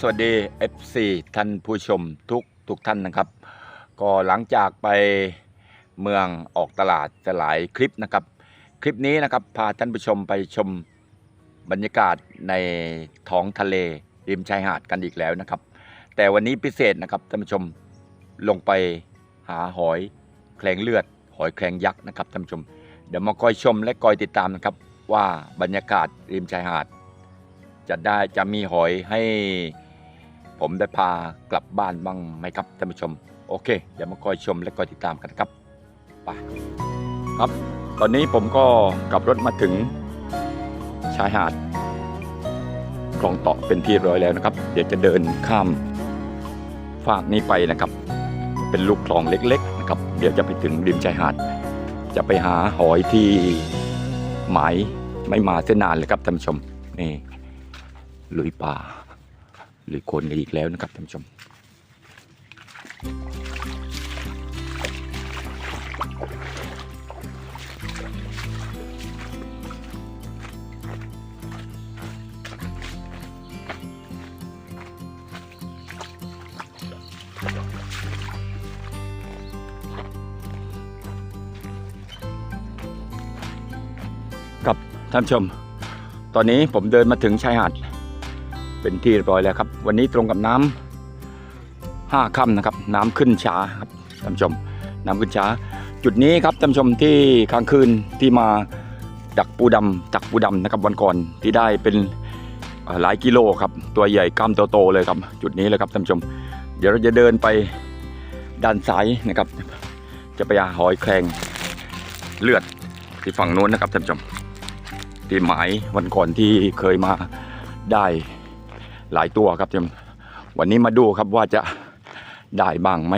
สวัสดี FC ท่านผู้ชมทุกทุกท่านนะครับ ก็หลังจากไปเมืองออกตลาดจะหลายคลิปนะครับ คลิปนี้นะครับพาท่านผู้ชมไปชมบรรยากาศในท้องทะเลริมชายหาดกันอีกแล้วนะครับ แต่วันนี้พิเศษนะครับท่านผู้ชมลงไปหาหอยแคลงเลือด หอยแคลงยักษ์นะครับท่านผู้ชม เดี๋ยวมาคอยชมและคอยติดตามนะครับว่าบรรยากาศริมชายหาดจะได้จะมีหอยให้ ผมได้พากลับบ้านบ้างไหมครับท่านผู้ชม โอเค เดี๋ยวมาคอยชมและคอยติดตามกันครับไปครับ ตอนนี้ผมก็กลับรถมาถึงชายหาดคลองเต่อเป็นที่ร้อยแล้วนะครับ เดี๋ยวจะเดินข้ามฝากนี้ไปนะครับ เป็นลูกคลองเล็กๆนะครับ เดี๋ยวจะไปถึงริมชายหาด จะไปหาหอยที่หมายไม่มาเส้นนานเลยครับท่านผู้ชมนี่ลุยป่า ลุยโคนกันอีกแล้วนะครับท่านผู้ชมครับท่านผู้ชม ตอนนี้ผมเดินมาถึงชายหาด เป็นที่เรียบร้อยแล้วครับ วันนี้ตรงกับน้ำห้าค่ำนะครับ น้ำขึ้นช้าครับท่านผู้ชม น้ำขึ้นช้า จุดนี้ครับท่านผู้ชมที่ค้างคืนที่มาดักปูดำดักปูดำนะครับวันก่อนที่ได้เป็นหลายกิโลครับ ตัวใหญ่กล้ามโตๆเลยครับ จุดนี้เลยครับท่านผู้ชม เดี๋ยวเราจะเดินไปด้านซ้ายนะครับ จะไปหาหอยแครงเลือดที่ฝั่งโน้นนะครับท่านผู้ชมที่หมายวันก่อนที่เคยมาได้ หลายตัวครับท่านผู้ชมวันนี้มาดูครับว่าจะได้บ้างไหม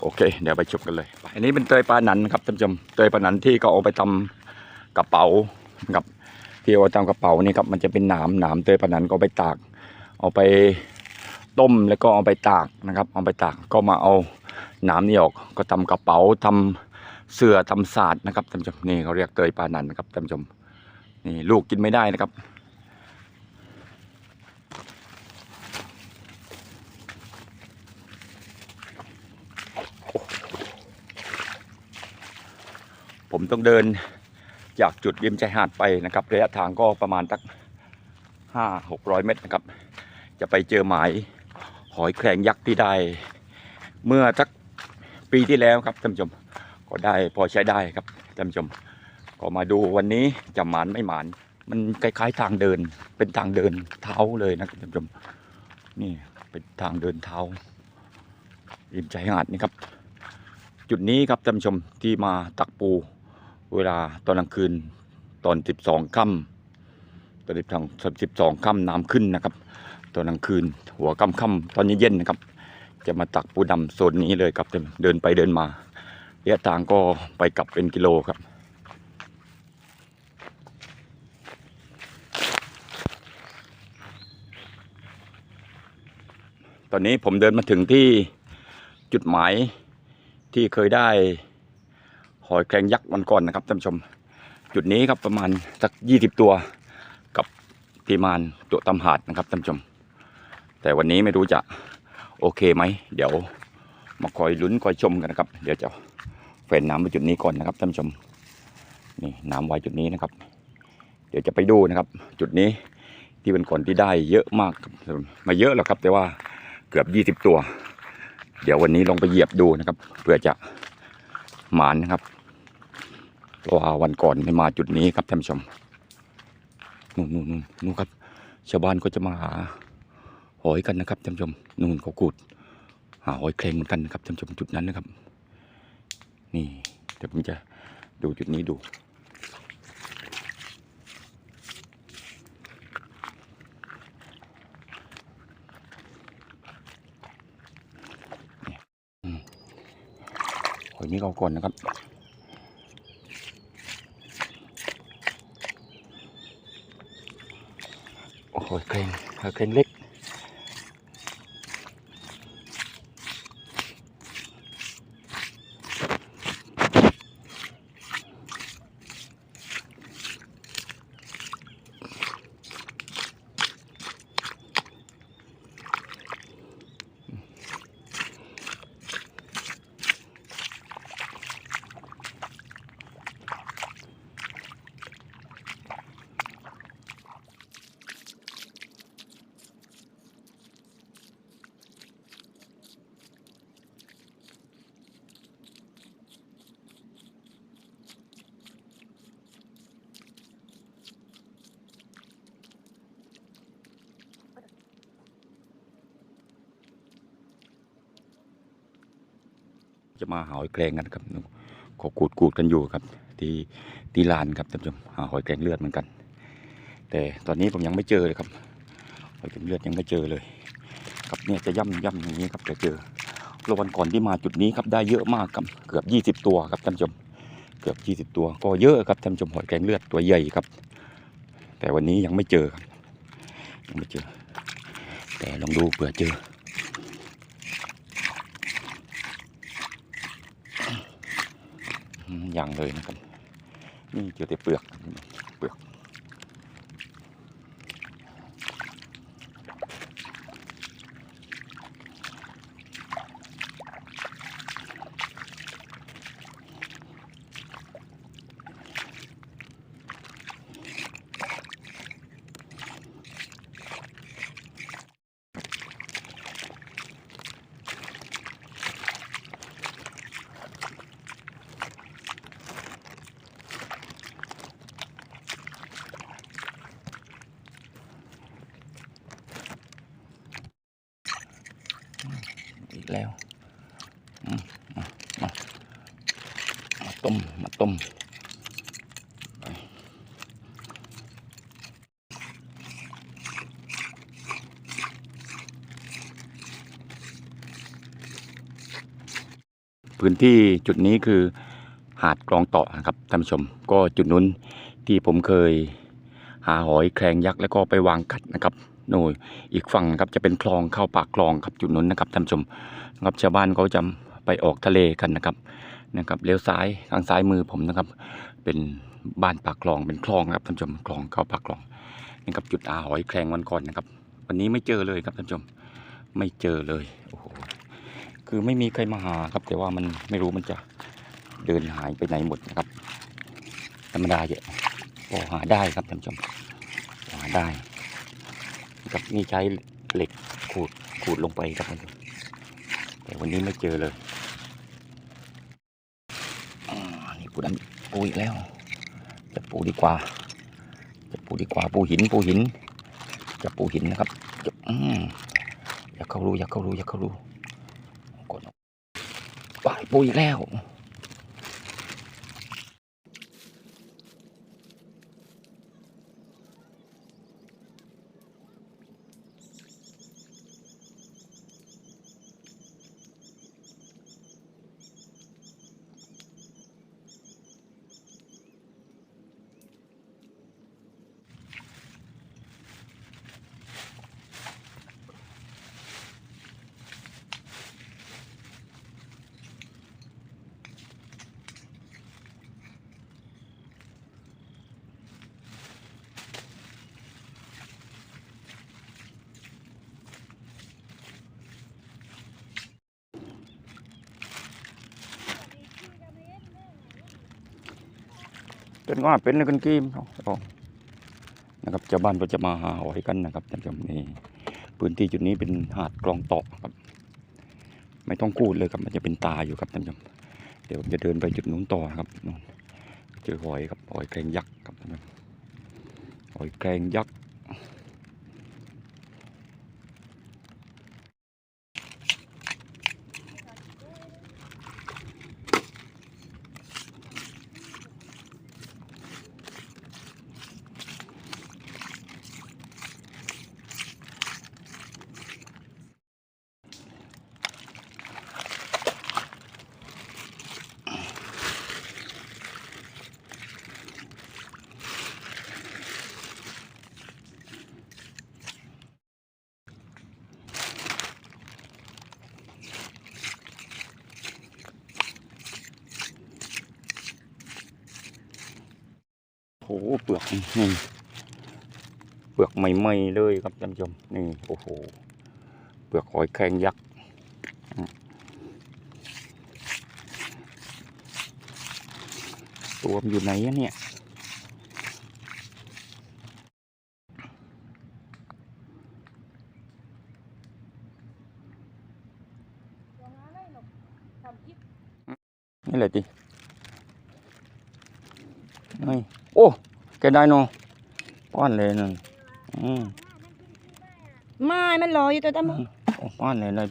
โอเค เดี๋ยวไปชมกันเลยอันนี้เป็นเตยปลาหนันครับท่านผู้ชมเตยปลาหนันที่เขาเอาไปทำกระเป๋านะครับที่เอาไปทำกระเป๋านี่ครับมันจะเป็นหนามหนามเตยปลาหนันก็ไปตาก เอาไปต้มแล้วก็เอาไปตากนะครับเอาไปตากก็มาเอาหนามนี่ออกก็ทำกระเป๋าทำเสื้อทำศาสตร์นะครับท่านผู้ชมนี่เขาเรียกเตยปลาหนันครับท่านผู้ชมนี่ลูกกินไม่ได้นะครับ ผมต้องเดินจากจุดริมชายหาดไปนะครับ ระยะทางก็ประมาณสักห้าหกร้อยเมตรนะครับ จะไปเจอหมายหอยแครงยักษ์ที่ได้ เมื่อสักปีที่แล้วครับท่านผู้ชมก็ได้พอใช้ได้ครับท่านผู้ชม ก็มาดูวันนี้จะหมานไม่หมาน มันคล้ายๆทางเดิน เป็นทางเดินเท้าเลยนะครับท่านผู้ชมนี่เป็นทางเดินเท้าริมชายหาดนี่ครับ จุดนี้ครับท่านผู้ชมที่มาตักปู เวลาตอนกลางคืนตอนสิบสองค่ำตอนสิบสองสิบสองค่ำน้ำขึ้นนะครับ ตอนกลางคืน หัวค่ำค่ำตอนเย็นๆนะครับ จะมาตักปูดำโซนนี้เลยครับเดินไปเดินมาระยะทางก็ไปกลับเป็นกิโลครับตอนนี้ผมเดินมาถึงที่จุดหมายที่เคยได้ หอยแครงยักษ์วันก่อนนะครับท่านผู้ชม จุดนี้ครับประมาณสักยี่สิบตัวกับทีมานตัวตำหาดนะครับท่านผู้ชม แต่วันนี้ไม่รู้จะโอเคไหม เดี๋ยวมาคอยลุ้นคอยชมกันนะครับ เดี๋ยวจะเฟนน้ำไปจุดนี้ก่อนนะครับท่านผู้ชมนี่น้ำไว้จุดนี้นะครับ เดี๋ยวจะไปดูนะครับ จุดนี้ที่เป็นคนที่ได้เยอะมากมาเยอะหรอกครับ แต่ว่าเกือบยี่สิบตัว เดี๋ยววันนี้ลองไปเหยียบดูนะครับ เพื่อจะหมานนะครับ เพราะว่าวันก่อนไม่มาจุดนี้ครับท่านผู้ชมนู่นนู่นนู่นครับ ชาวบ้านก็จะมาหาหอยกันนะครับท่านผู้ชมนู่นเขาขุดหาหอยแครงเหมือนกันนะครับท่านผู้ชมจุดนั้นนะครับ นี่เดี๋ยวผมจะดูจุดนี้ดูหอยนี้เอาก่อนนะครับ โอ้โหเจะมาหาหอยแครงกันครับเขากูดกูดกันอยู่ครับ ที่ที่ลานครับท่านผู้ชมหาหอยแครงเลือดเหมือนกัน แต่ตอนนี้ผมยังไม่เจอเลยครับหอยแครงเลือดยังไม่เจอเลย ครับเนี่ยจะย่ำย่ำอย่างนี้ครับจะเจอแล้ววันก่อนที่มาจุดนี้ครับได้เยอะมากครับเกือบยี่สิบตัวครับท่านผู้ชมเกือบยี่สิบตัว ก็เยอะครับท่านผู้ชมหอยแครงเลือดตัวใหญ่ครับ แต่วันนี้ยังไม่เจอครับยังไม่เจอ แต่ลองดูเผื่อเจอ อย่างเลยนะครับ นี่เจอแต่เปลือกเปลือก อีกแล้วอืมมามามา ต้ม มาต้มพื้นที่จุดนี้คือหาดกลองเต่อนะครับท่านผู้ชม ก็จุดนู้นที่ผมเคยหาหอยแครงยักษ์แล้วก็ไปวางกัดนะครับโน่นอีกฝั่งนะครับจะเป็นคลองเข้าปากคลองครับจุดนู้นนะครับท่านผู้ชมครับชาวบ้านเขาจะไปออกทะเลกันนะครับ นะครับเลี้ยวซ้ายทางซ้ายมือผมนะครับ เป็นบ้านปากคลองเป็นคลองครับท่านผู้ชมคลองเข้าปากคลองนี่ครับจุดอาหอยแครงวันก่อนนะครับ วันนี้ไม่เจอเลยครับท่านผู้ชมไม่เจอเลยโอ้โหคือไม่มีใครมาหาครับ แต่ว่ามันไม่รู้มันจะเดินหายไปไหนหมดนะครับ ธรรมดาเยอะพอหาได้ครับท่านผู้ชมหาได้ครับนี่ใช้เหล็กขูดขูดลงไปครับท่านผู้ชมแต่วันนี้ไม่เจอเลยอ่านี่ ปูดำปูอีกแล้ว จะปูดีกว่า จะปูดีกว่า ปูหิน ปูหิน จะปูหินนะครับจะอืมอยากเข้ารูอยากเข้ารูอยากเข้ารูกดไปปูอีกแล้ว เป็นว่าเป็นเลยกันกีมนะครับชาวบ้านก็จะมาหาหอยกันนะครับท่านผู้ชมนี่พื้นที่จุดนี้เป็นหาดกลองตอกครับ ไม่ต้องกูดเลยครับมันจะเป็นตาอยู่ครับท่านผู้ชมเดี๋ยวผมจะเดินไปจุดนู้นต่อครับนู่นเจอหอยครับหอยแครงยักษ์ครับท่านผู้ชมหอยแครงยักษ์ เปลือกนี่เปลือกใหม่ๆเลยครับท่านผู้ชมนี่โอ้โหเปลือกหอยแครงยักษ์ตัวมันอยู่ไหนเนี่ยนี่แหละดินี่โอ้ แกได้เนอะป้อนเลยนั่นอืมไม่มันรออยู่ตัวตั้มโอ้ป้อนเลยเลย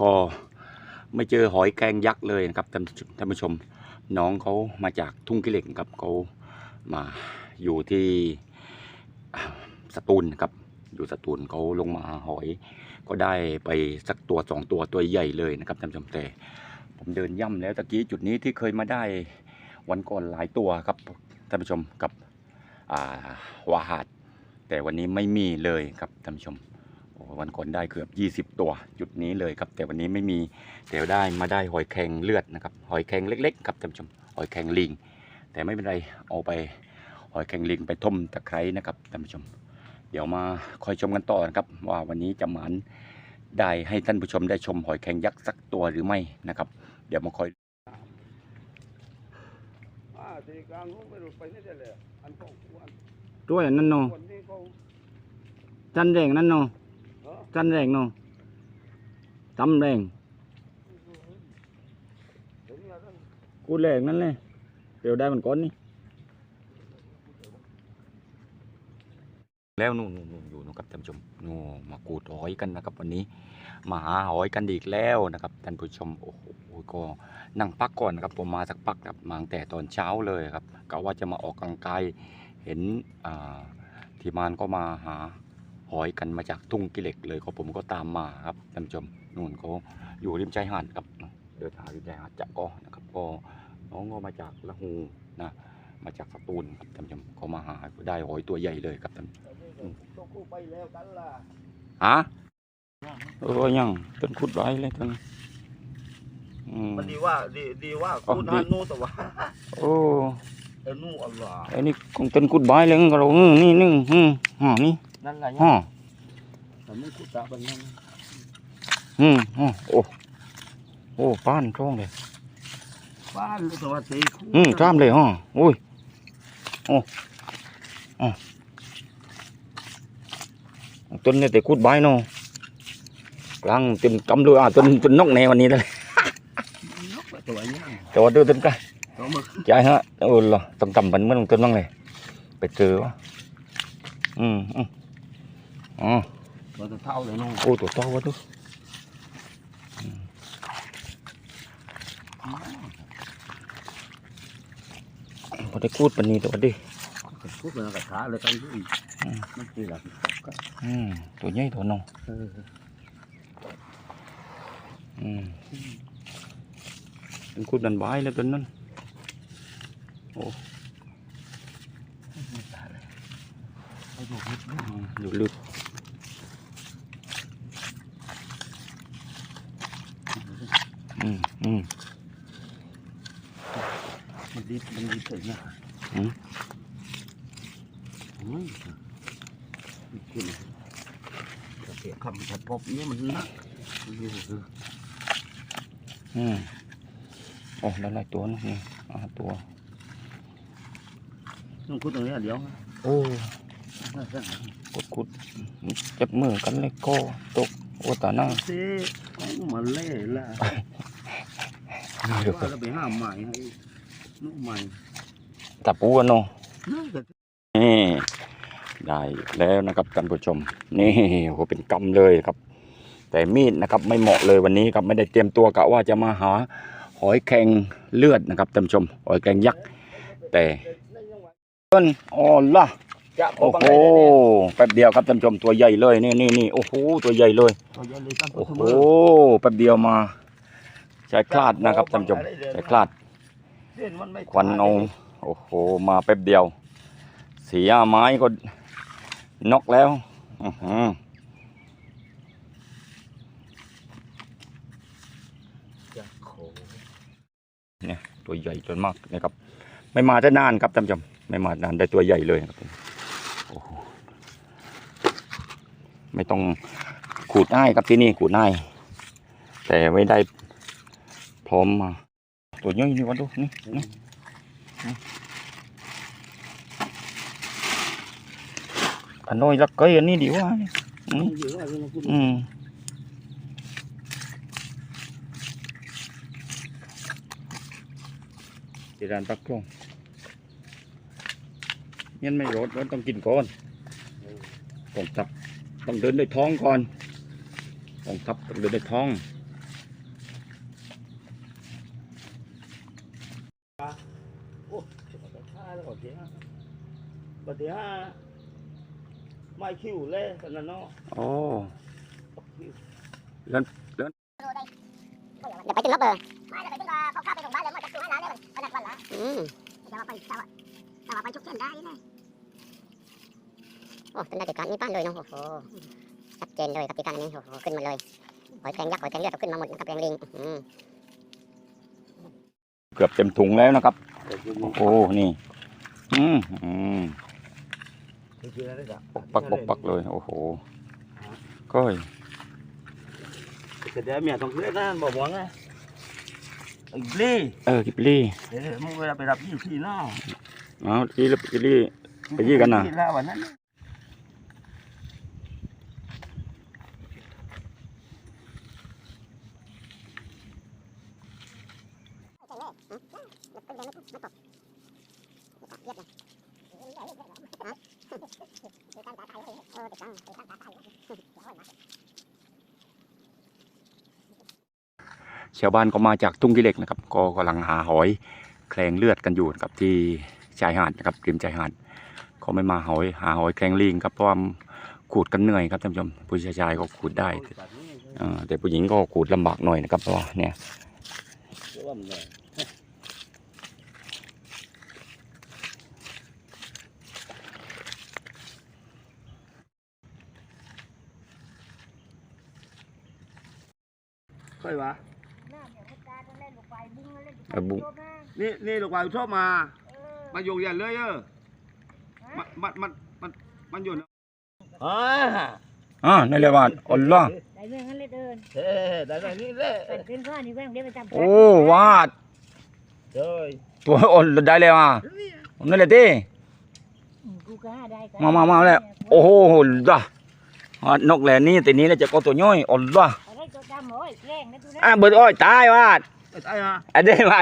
ก็ไม่เจอหอยแกงยักษ์เลยนะครับท่านท่านผู้ชมน้องเขามาจากทุ่งกิเหล็กครับเขามาอยู่ที่สตูลนะครับ อยู่สตูลเขาลงมาหอย ก็ได้ไปสักตัวสองตัวตัวใหญ่เลยนะครับท่านผู้ชมแต่ผมเดินย่ำแล้วตะกี้จุดนี้ที่เคยมาได้วันก่อนหลายตัวครับท่านผู้ชมกับวาหาดแต่วันนี้ไม่มีเลยครับท่านผู้ชม วันก่อนได้เกือบ 20 ตัวจุดนี้เลยครับ แต่วันนี้ไม่มีแต่ได้มาได้หอยแครงเลือดนะครับหอยแครงเล็กๆครับท่านผู้ชมหอยแครงลิง แต่ไม่เป็นไรเอาไปหอยแครงลิงไปต้มตะไคร้นะครับท่านผู้ชม เดี๋ยวมาคอยชมกันต่อนะครับ ว่าวันนี้จะหมานได้ให้ท่านผู้ชมได้ชมหอยแครงยักษ์สักตัวหรือไม่นะครับ เดี๋ยวมาคอยดูด้วยนั่นเนาะจันแรงนั่นเนาะเออ จันแรงเนาะตำแรงกูแรงนั่นเลยเดี๋ยวได้มันก้อนนี่แล้วนู่นนู่นอยู่นะครับท่านผู้ชมนู่มากูดหอยกันนะครับวันนี้มาหาหอยกันอีกแล้วนะครับท่านผู้ชมโอ้โหก็นั่งพักก่อนนะครับผมมาสักพักครับมาตั้งแต่ตอนเช้าเลยครับกะว่าจะมาออกกำลังกายเห็นทีมานก็มาหา หอยกันมาจากทุ่งกิเหล็กเลยก็ผมก็ตามมาครับท่านผู้ชมนู่นเขาอยู่ริมชายหาดครับเดินทางริมชายหาดจะก็นะครับก็น้องก็มาจากละหูนะมาจากสตูลครับท่านผู้ชมเขามาหาได้หอยตัวใหญ่เลยครับท่านต้องกู้ไปแล้วกันล่ะฮะเออยังต้นขุดไว้เลยต้นอืมมันดีว่าดีดีว่าอ๋อคุณดีฮันนู่นแต่ว่าโอ้ไอ้นู่นอัลลอฮ์ไอ้นี่ของต้นขุดไว้เลยก็เราอืมนี่นึ่งอืมห่อนี่ นั่นแหละห่อแต่ไม่คุดตาบันนั้นอืมห่อโอ้โอ้ป้านช่องเลยบ้านแต่ว่าตีคู่อืมจ้ามเลยห่อโอ้ยโอ้อ๋อต้นเนี่ยแต่ขุดไว้เนาะกลางเต็มกำเลยอะต้นต้นนกแนววันนี้เลยนกตัวนี้จอดดูต้นกันตัวมึกใจฮะเออเหรอต้องจำมันเมื่อลงต้นบ้างเลยไปเจอวะอืมอืม อ๋อตัวเท่าเลยน้องโอ้ตัวโตวะทุพอได้กูดปันนี้ตัวดิคุดเป็นกระถาเลยกันด้วย อืมมันตีหลังอืมตัวใหญ่ตัวน้องเอออืมเป็นกูดดันไว้แล้วตัวนั้นเอาอยู่นิดนึงอืมอยู่ลึกอืมอืมมันดีมันดีถึงนะอืมอืมกินกระเทียมคำถัดพบนี่มันนักมันอยู่คืออืมโอ้ได้หลายตัวนะนี่อ่าตัวต้องคุดตรงนี้เดี๋ยวโอ้กดขุดจับมือกันเลยก็ตกโอ้ตาหน้าสิอืมาเล่ละ ว่าเราไปห้าใหม่ให้ลูกใหม่ตะปูอะเนาะนี่ได้แล้วนะครับท่านผู้ชม นี่โหเป็นกำเลยครับ แต่มีดนะครับไม่เหมาะเลยวันนี้ครับไม่ได้เตรียมตัวกะว่าจะมาหาหอยแครงเลือดนะครับท่านผู้ชมหอยแครงยักษ์แต่ต้นอ๋อล่ะโอ้โหแป๊บเดียวครับท่านผู้ชมตัวใหญ่เลยนี่นี่นี่โอ้โหตัวใหญ่เลยโอ้โหแป๊บเดียวมา ใช้คลาดนะครับท่านผู้ชมใช้คลาดเส้นมันไม่ควันเอาโอ้โหมาแป๊บเดียว เสียไม้ก็นกแล้วอื้อหือจะโขเนี่ยตัวใหญ่จนมากนะครับ ไม่มาได้นานครับท่านผู้ชมไม่มานานได้ตัวใหญ่เลยครับโอ้โหไม่ต้องขูดง่ายครับที่นี่ขูดง่าย แต่ไม่ได้ พร้อมมา ตัวย่อยนี่วะดูนี่นี่นี่อันน้อยรักเกยอันนี้ดีว่านี่อืมเยอะอะไรนะคุณอืมที่ร้านปักกลงยันไม่รดรถต้องกินก่อนต้องทับต้องเดินด้วยท้องก่อนต้องทับต้องเดินด้วยท้อง โอ้ห้าแล้วก็เดี๋ยว ก็เดี๋ยวไม่คิวเลยขนาดนั้นโอ้เดี๋ยวไปถึงรถเบอร์ไม่เดี๋ยวไปถึงเขาข้าไปโรงพยาบาลแล้วมันจะซื้อให้ร้านเลยมันวันละอืมจะว่าไปจะว่าจะว่าไปชุกเส้นได้เลยโอ้ต้นได้ติดการนี่ป้านเลยเนาะโอ้โหชัดเจนเลยกับติดการอันนี้โอ้โหขึ้นมาเลยหอยแครงยักษ์หอยแครงเลือดเอาขึ้นมาหมดนะครับแรงลิงอืมเกือบเต็มถุงแล้วนะครับ โอ้โหนี่ อืมอืม ปกปักปกปักเลยโอ้โหก้อยแต่เดี๋ยวเมียต้องเลือกนะบอกว่าไงไอ้ลี่เออกิบลี่เดี๋ยวมึงเวลาไปรับยี่ที่เนาะเอาที่ลิบกิบลี่ไปยี่กันน่ะ ที่แล้ววันนั้นชาวบ้านก็มาจากทุ่งกิเหล็กนะครับ ก็กำลังหาหอยแคลงเลือดกันอยู่นะครับที่ชายหาดนะครับริมชายหาดเขาไม่มาหอยหาหอยแคลงลิงครับเพราะว่าขูดกันเหนื่อยครับท่านผู้ชมผู้ชายชายก็ขูดได้แต่ผู้หญิงก็ขูดลำบากหน่อยนะครับเพราะเนี่ย ค่อยวะเออบุ้งนี่นี่ลูกวายชอบมามาโยกยันเลยเออมันมันมันมันมันอยู่นะอ่าอ่านั่นเลยว่าอัลลอฮ์ได้เรื่องนั้นเลยเดินเฮ้ได้ได้นี่เลยเป็นเป็นข้านี่แว่งเดี๋ยวไปจำโอ้วาดเฮ้ยตัวอ่อนได้เลยว่ะนั่นแหละที่กูก็หาได้กันมามามาแล้วโอ้โหจ้ะอ่านกแหล่นี่แต่นี้แล้วจะก็ตัวน้อยอัลลอฮ์ อะไรก็จำโอ้ยแกล้งนะตูนะอะเบิดอ้อยตายวาดไปตายมาอันเด้ไม่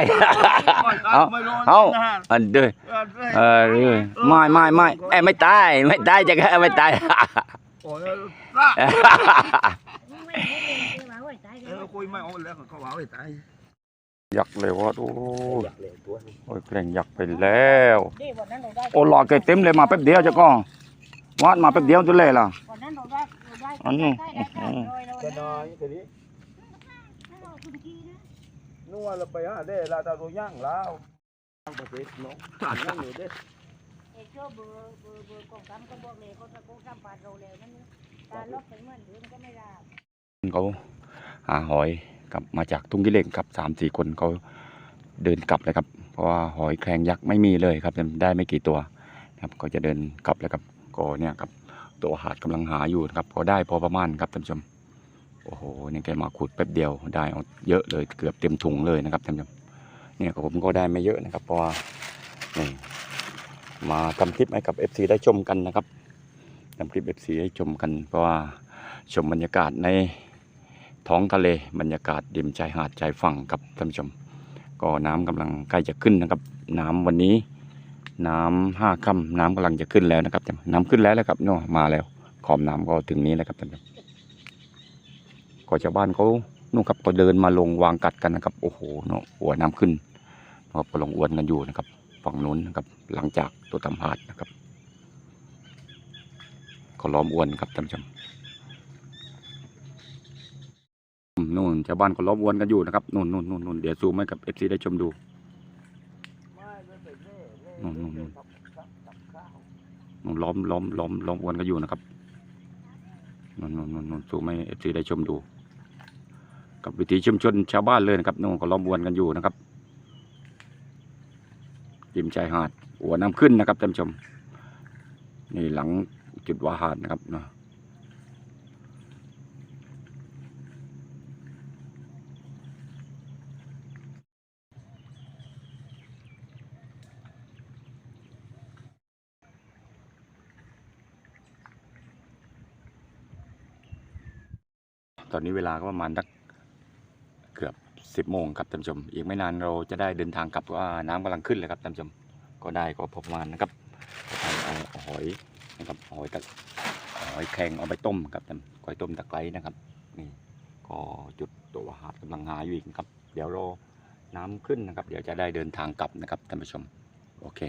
เอาไม่รอเอานะฮะอันเด้อเออเออไม่ไม่ไม่เอ้ยไม่ตายไม่ตายจะแค่ไม่ตายโอ้ยละมึงไม่ได้เรื่องเกี่ยวกับโอ้ยตายเอแล้วอคุยไม่เอาแล้วเขาว่าไปตายยักษ์เลยว่าโอ้อยากเล่นตัวโอ้ยเกรงยักษ์ไปแล้วเดี๋ยววันนั้นเราได้โอ้หลอดเกยเต็มเลยมาแป๊บเดียวจะก็วาดมาแป๊บเดียวตัวเลยล่ะวันนั้นเราได้เราได้อันนี้ ได้ได้ได้โดยเรา จะ น้อยทีนี้นัวเรไปหาได้ลาตาตัวย่างแล้วตั้งประเทศน้องต่างอยู่เด้เอกโชเบอร์เบอร์เบอร์กองกำก็บอกเลยเขาจะโกงกำปาดเราแล้วนั่นการลบไปเหมือนเดิมก็ไม่ได้เขาหาหอยกลับมาจากทุ่งกิเลงครับสามสี่คนเขาเดินกลับเลยครับ เพราะว่าหอยแครงยักษ์ไม่มีเลยครับได้ไม่กี่ตัวครับก็จะเดินกลับแล้วครับก็เนี่ยครับตัวหาดกำลังหาอยู่ครับพอได้พอประมาณครับท่านผู้ชม โอ้โหนี่แกมาขุดแป๊บเดียวได้เอาเยอะเลยเกือบเต็มถุงเลยนะครับท่านผู้ชมเนี่ยผมก็ได้ไม่เยอะนะครับ เพราะว่านี่มาทำคลิปให้กับ FC ได้ชมกันนะครับทำคลิป FC ให้ชมกัน เพราะว่าชมบรรยากาศในท้องทะเลบรรยากาศริมชายหาดชายฝั่งครับท่านผู้ชม ก็น้ำกำลังใกล้จะขึ้นนะครับ น้ำวันนี้ น้ำห้าค่ำน้ำกำลังจะขึ้นแล้วนะครับ น้ำขึ้นแล้วนะครับเนาะมาแล้วขอบน้ำก็ถึงนี้แล้วครับท่านผู้ชม ก็ชาวบ้านเขานู่นครับก็เดินมาลงวางกัดกันนะครับ โอ้โหเนาะหัวน้ำขึ้นนะครับก็ลงอวนกันอยู่นะครับฝั่งนู้นนะครับ หลังจากตัวตำหาดนะครับก็ล้อมอวนครับท่านผู้ชมนู่นชาวบ้านก็ล้อมอวนกันอยู่นะครับนู่นนู่นนู่นนู่นเดี๋ยวซูมให้กับเอฟซีได้ชมดูนู่นนู่นนู่นนู่นล้อมล้อมล้อมล้อมอวนกันอยู่นะครับนู่นนู่นนู่นนู่นซูมให้เอฟซีได้ชมดู กับวิถีชุมชนชาวบ้านเลยนะครับนู่นก็ล้อมวนกันอยู่นะครับริมชายหาดหัวน้ำขึ้นนะครับท่านชม นี่หลังจุดวาหาดนะครับเนาะตอนนี้เวลาก็ประมาณสัก สิบโมงครับท่านผู้ชม อีกไม่นานเราจะได้เดินทางกลับว่าน้ำกำลังขึ้นเลยครับท่านผู้ชม ก็ได้ก็ประมาณนะครับเอาหอยนะครับหอยตะหอยแข็งเอาไปต้มครับท่านหอยต้มตะไคร้นะครับนี่ก็จุดตัวหาดกำลังหาอยู่อีกครับ เดี๋ยวรอน้ำขึ้นนะครับ เดี๋ยวจะได้เดินทางกลับนะครับท่านผู้ชม โอเค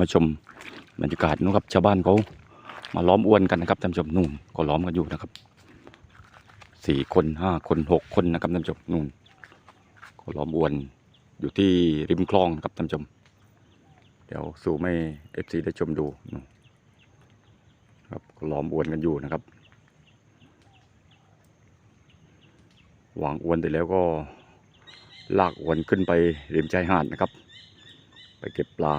มาชมบรรยากาศนู้นครับชาวบ้านเขามาล้อมอ้วนกันนะครับท่านผู้ชมนู่นก็ล้อมกันอยู่นะครับสี่คนห้าคนหกคนนะครับท่านผู้ชมนู่นก็ล้อมอ้วนอยู่ที่ริมคลองนะครับท่านผู้ชม เดี๋ยวสู่ไม่เอฟซีได้ชมดูนู่นครับก็ล้อมอ้วนกันอยู่นะครับวางอ้วนไปแล้วก็ลากอ้วนขึ้นไปริมชายหาดนะครับ ไปเก็บปลา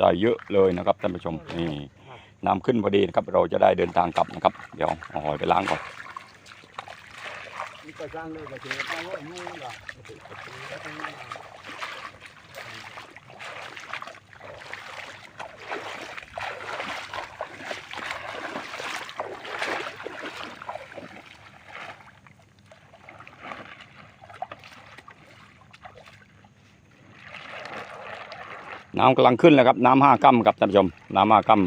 ได้เยอะเลยนะครับท่านผู้ชมนี่น้ำขึ้นพอดีนะครับ เราจะได้เดินทางกลับนะครับ เดี๋ยวเอาหอยไปล้างก่อนนี่ก็สร้างเลยก็เจอไปว่านู่นล่ะก็ติดประตูแล้วตรง นี้น้ำกำลังขึ้นแล้วครับน้ำห้ากัมครับท่านผู้ชม น้ำห้ากัม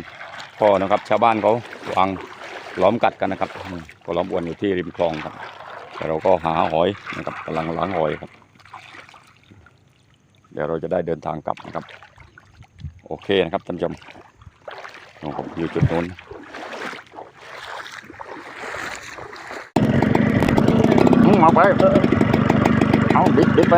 พอนะครับ ชาวบ้านเขาวางล้อมกัดกันนะครับก็ล้อมอวนอยู่ที่ริมคลองครับ แต่เราก็หาหอยนะครับกำลังล้างหอยครับ เดี๋ยวเราจะได้เดินทางกลับนะครับ โอเคนะครับท่านผู้ชมผมอยู่จุดนู้นมเอาไป เอาบิดบิดไป